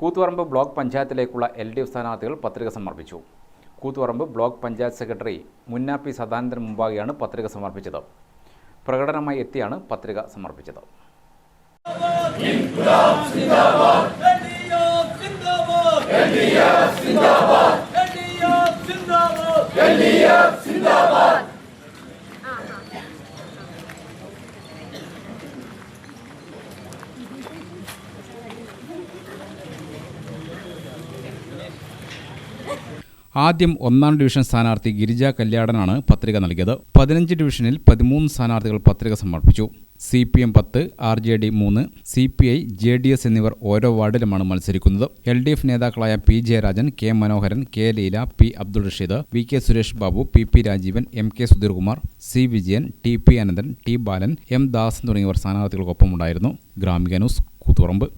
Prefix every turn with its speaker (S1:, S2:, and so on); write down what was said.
S1: Koothuparamba block പഞ്ചായത്തിലേക്കുള്ള L D F സ്ഥാനാർത്ഥികൾ പത്രിക സമർപ്പിച്ചു. കൂത്തുപറമ്പ് ബ്ലോക്ക് പഞ്ചായത്ത് സെക്രട്ടറി മുന്നാപ്പി സദാനന്ദന് മുമ്പാകെയാണ് പത്രിക സമർപ്പിച്ചത്. പ്രകടനമായി എത്തിയാണ് പത്രിക സമർപ്പിച്ചത്.
S2: LDF
S1: ആദ്യം ഒന്നാം ഡിവിഷൻ സ്ഥാനാർത്ഥി ഗിരിജ കല്യാടനാണ് പത്രിക നൽകിയത്. പതിനഞ്ച് ഡിവിഷനിൽ പതിമൂന്ന് സ്ഥാനാർത്ഥികൾ പത്രിക സമർപ്പിച്ചു. സി പി എം പത്ത് ആർ ജെ ഡി മൂന്ന് C P I J D S എന്നിവർ ഓരോ വാർഡിലുമാണ് മത്സരിക്കുന്നത്. എൽ ഡി എഫ് നേതാക്കളായ P Jayarajan K Manoharan K Leela P Abdul Rasheed V K Suresh Babu P P Rajeevan M K Sudheerkumar C Vijayan T P Ananthan T Balan M Dasan തുടങ്ങിയവർ സ്ഥാനാർത്ഥികൾക്കൊപ്പമുണ്ടായിരുന്നു Gramika news Koothuparamba.